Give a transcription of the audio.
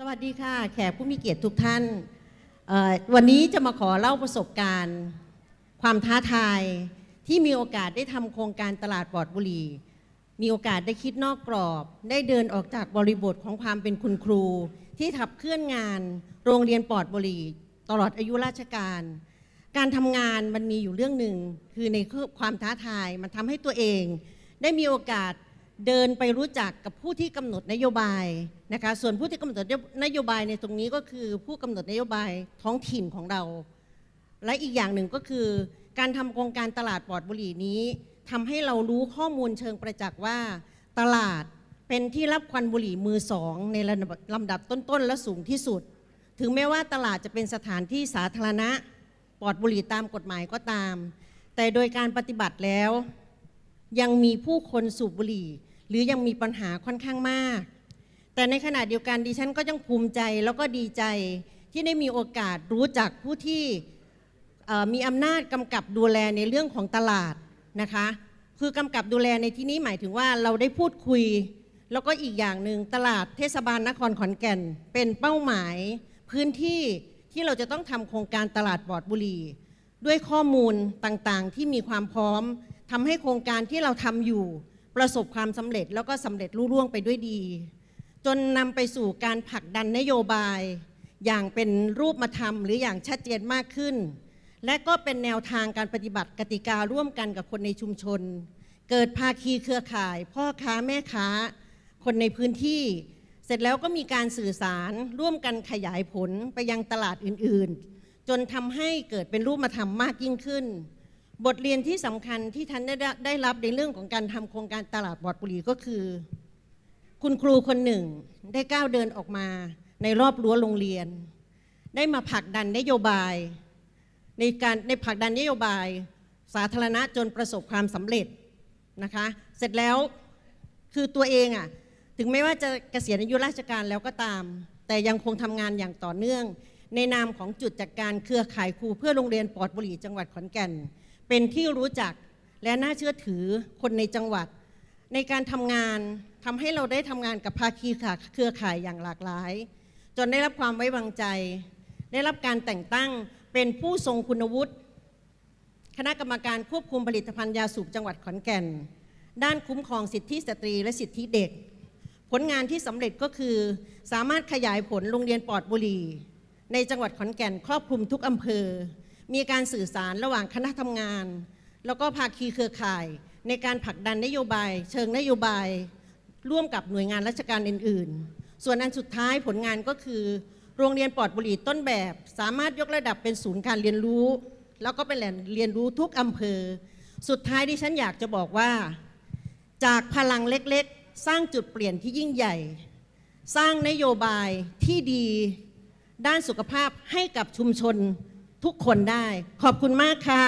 สวัสดีค่ะ แขกผู้มีเกียรติทุกท่าน วันนี้จะมาขอเล่าประสบการณ์ ความท้าทายที่มีโอกาสได้ทำโครงการตลาดปลอดบุหรี่มีโอกาสได้คิดนอกกรอบ ได้เดินออกจากบริบทของความเป็นคุณครู ที่ขับเคลื่อนงาน โรงเรียนปลอดบุหรี่ ตลอดอายุราชการ การทำงานมันมีอยู่เรื่องหนึ่งคือในความท้าทายมันทำให้ตัวเอง ได้มีโอกาส เดินไปรู้จักกับผู้ที่กำหนดนโยบายนะคะส่วนผู้ที่กำหนดนโยบายในตรงนี้ก็คือผู้กำหนดนโยบายท้องถิ่นของเรา และอีกอย่างหนึ่งก็คือ การทำโครงการตลาดปลอดบุหรี่นี้ทำให้เรารู้ข้อมูลเชิงประจักษ์ว่า ตลาดเป็นที่รับควันบุหรี่มือสองในลำดับต้นๆและสูงที่สุด ถึงแม้ว่าตลาดจะเป็นสถานที่สาธารณะปลอดบุหรี่ตามกฎหมายก็ตาม แต่โดยการปฏิบัติแล้วยังมีผู้คนสูบบุหรี่ หรือยังมีปัญหาค่อนข้างมาก แต่ในขณะเดียวกันดิฉันก็ยังภูมิใจแล้วก็ดีใจที่ได้มีโอกาสรู้จักผู้ที่มีอำนาจกำกับดูแลในเรื่องของตลาดนะคะ คือกำกับดูแลในที่นี้หมายถึงว่าเราได้พูดคุย แล้วก็อีกอย่างหนึ่งตลาดเทศบาลนครขอนแก่น เป็นเป้าหมายพื้นที่ที่เราจะต้องทำโครงการตลาดปลอดบุหรี่ด้วยข้อมูลต่างๆ ที่มีความพร้อมทำให้โครงการที่เราทำอยู่ ประสบความสำเร็จแล้วก็สำเร็จรุ่ร่วงไปด้วยดี จนนำไปสู่การผลักดันนโยบาย อย่างเป็นรูปธรรมหรืออย่างชัดเจนมากขึ้น และก็เป็นแนวทางการปฏิบัติกติการ่วมกันกับคนในชุมชน เกิดภาคีเครือข่าย พ่อค้าแม่ค้า คนในพื้นที่ เสร็จแล้วก็มีการสื่อสารร่วมกันขยายผลไปยังตลาดอื่นๆ จนทำให้เกิดเป็นรูปธรรมมากยิ่งขึ้น บทเรียนที่สำคัญที่ท่านได้ได้รับในเรื่องของการทำโครงการตลาดปลอดบุรีก็คือ คุณครูคนหนึ่งได้ก้าวเดินออกมาในรอบรั้วโรงเรียน ได้มาผลักดันนโยบาย ในการในผลักดันนโยบาย สาธารณะจนประสบความสำเร็จนะคะ เสร็จแล้วคือตัวเองอะ่ะถึงแม้ว่าจะเกษียณอายุราชการแล้วก็ตาม แต่ยังคงทำงานอย่างต่อเนื่อง ในนามของจุดจัดการเครือข่ายครูเพื่อโรงเรียนปลอดบุรีจังหวัดขอนแก่น เป็นที่รู้จักและน่าเชื่อถือคนในจังหวัด ในการทำงานทำให้เราได้ทำงานกับภาคีเครือข่ายอย่างหลากหลาย จนได้รับความไว้วางใจ ได้รับการแต่งตั้งเป็นผู้ทรงคุณวุฒิคณะกรรมการควบคุมผลิตภัณฑ์ยาสูบจังหวัดขอนแก่น ด้านคุ้มครองสิทธิสตรีและสิทธิเด็ก ผลงานที่สำเร็จก็คือ สามารถขยายผลโรงเรียนปลอดบุหรี่ ในจังหวัดขอนแก่นครอบคลุมทุกอำเภอ มีการสื่อสารระหว่างคณะทำงาน แล้วก็ภาคีเครือข่าย ในการผลักดันนโยบาย เชิงนโยบาย ร่วมกับหน่วยงานราชการอื่น ๆ ส่วนอันสุดท้ายผลงานก็คือ โรงเรียนปลอดบุหรี่ต้นแบบ สามารถยกระดับเป็นศูนย์การเรียนรู้ แล้วก็เป็นแหล่งเรียนรู้ทุกอำเภอ สุดท้ายที่ฉันอยากจะบอกว่า จากพลังเล็กๆ สร้างจุดเปลี่ยนที่ยิ่งใหญ่ สร้างนโยบายที่ดี ด้านสุขภาพให้กับชุมชน ทุกคนได้ ขอบคุณมากค่ะ